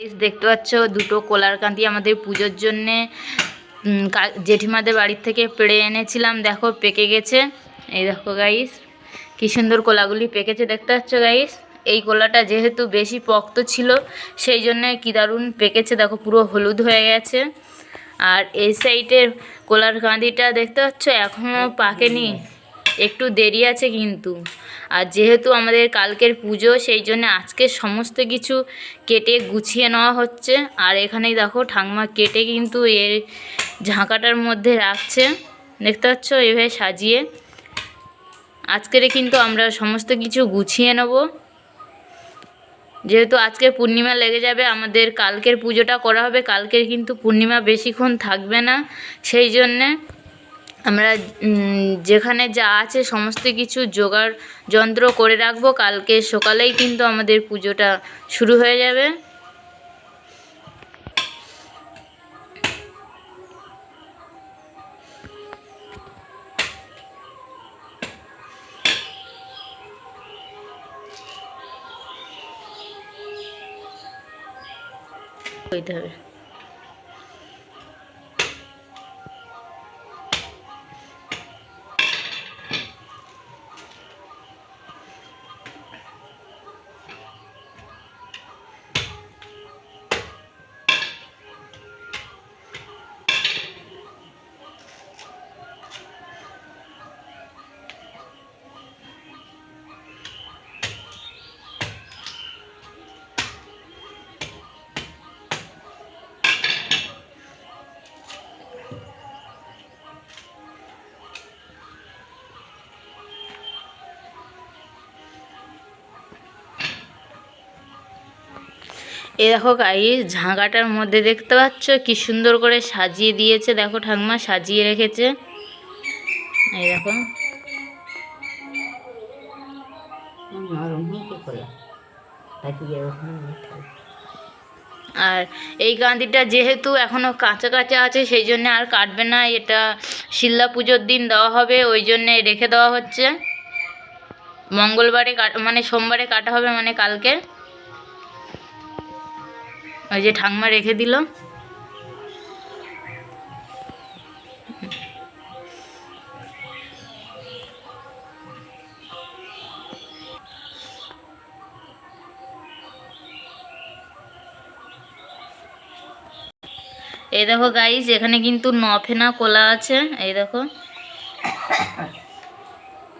দেখতে পাচ্ছ, দুটো কলার কাঁদি আমাদের পুজোর জন্যে জেঠিমাদের বাড়ির থেকে পেড়ে এনেছিলাম, দেখো পেকে গেছে। এই দেখো গাইস কি সুন্দর কোলাগুলি পেকেছে, দেখতে পাচ্ছ গাইস এই কলাটা যেহেতু বেশি পক্ত ছিল, সেই জন্য কি দারুণ পেকেছে, দেখো পুরো হলুদ হয়ে গেছে। আর এই সাইডের কোলার কাঁদিটা দেখতে পাচ্ছ এখনও পাকেনি। একটু দেরি আছে কিন্তু। আর যেহেতু আমাদের কালকের পুজো, সেই জন্য আজকে সমস্ত কিছু কেটে গুছিয়ে নেওয়া হচ্ছে। আর এখানেই দেখো ঠাংমা কেটে কিন্তু এর ঝাঁকাটার মধ্যে রাখছে। দেখতে পাচ্ছ? এভাবে সাজিয়ে। আজকের কিন্তু আমরা সমস্ত কিছু গুছিয়ে নেব। যেহেতু আজকে পূর্ণিমা লেগে যাবে, আমাদের কালকের পুজোটা করা হবে। কালকের কিন্তু পূর্ণিমা বেশিক্ষণ থাকবে না। সেই জন্যে আমরা যেখানে যা আছে সমস্ত কিছু জোগাড় যন্ত্র করে রাখব। কালকে সকালেই কিন্তু আমাদের পুজোটা শুরু হয়ে যাবে। হইতে হবে। এ দেখো গাইস ঝাঁকাটার মধ্যে দেখতে পাচ্ছ কি সুন্দর করে সাজিয়ে দিয়েছে। দেখো ঠাকমা সাজিয়ে রেখেছে। এই দেখো। আর এই কাঁদিটা যেহেতু এখনও কাঁচা কাঁচা আছে, সেই জন্য আর কাটবে না। এটা শিল্লা পুজোর দিন দেওয়া হবে, ওই জন্যে রেখে দেওয়া হচ্ছে। মঙ্গলবারে মানে সোমবারে কাটা হবে মানে কালকে। ওই যে ঠাকমা রেখে দিল। এই দেখো গাইস এখানে কিন্তু নফেনা কোলা আছে, এই দেখো।